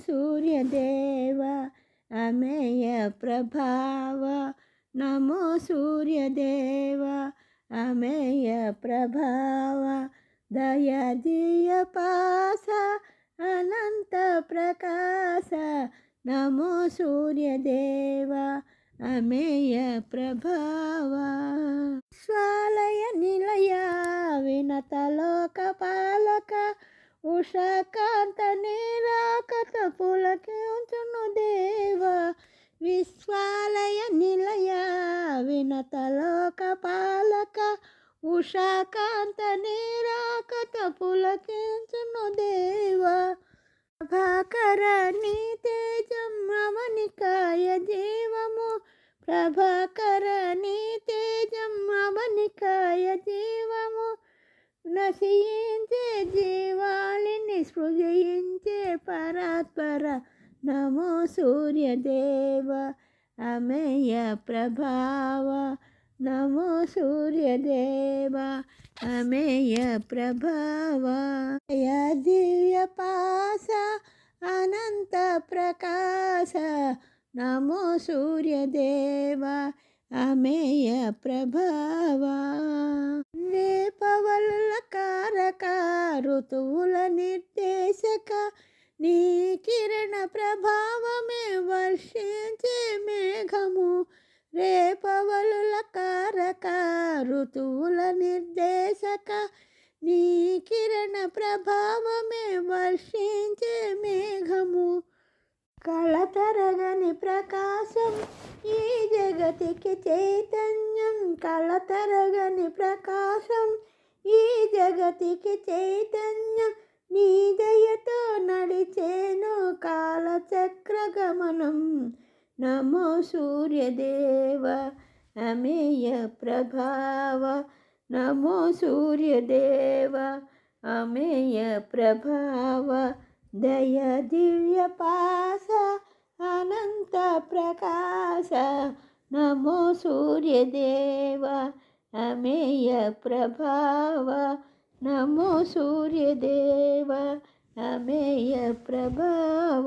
సూర్యదేవ అమేయ ప్రభావ. నమో సూర్యదేవ అమేయ ప్రభావ. దయదీయ పాస అనంత ప్రకాశ. నమో సూర్యదేవ అమేయ ప్రభావ. స్వాలయ నిలయ వినతలోకపా ఉషాకాంత నిరాకత పులకించును దేవ. విశ్వాలయ నిలయ వినతలోక పాలక ఉషాకాంత నిరాకత పులకించును దేవ. ప్రభాకర నీ తేజం అవనికాయ జీవము. ప్రభాకర నీ తేజం అవనికాయ జీవము. నశించే స్పృజయించే పరాత్పర నమో సూర్యదేవ. అమేయ ప్రభావ నమో సూర్యదేవ. అమేయ ప్రభావ. దివ్య పాస అనంత ప్రకాశ నమో సూర్యదేవ. అమేయ ప్రభావ. రేపవల్ల కారకా ఋతువుల నిర్దేశక నీ కిరణ ప్రభావమే వర్షించే మేఘము. రేపవలుల కారక ఋతువుల నిర్దేశక నీ కిరణ ప్రభావమే వర్షించే మేఘము. కళతరగని ప్రకాశం ఈ జగతికి చైతన్యం. కళతరగని ప్రకాశం ఈ జగతికి చైతన్యం నీ దయతో నడిచేను కాలచక్ర గమనం నమో సూర్యదేవ అమేయ ప్రభావ. నమో సూర్యదేవ అమేయ ప్రభావ. దయ దివ్య పాస అనంత ప్రకాశ. నమో సూర్యదేవ అమేయ ప్రభావ. నమో సూర్యదేవ అమేయ ప్రభావ.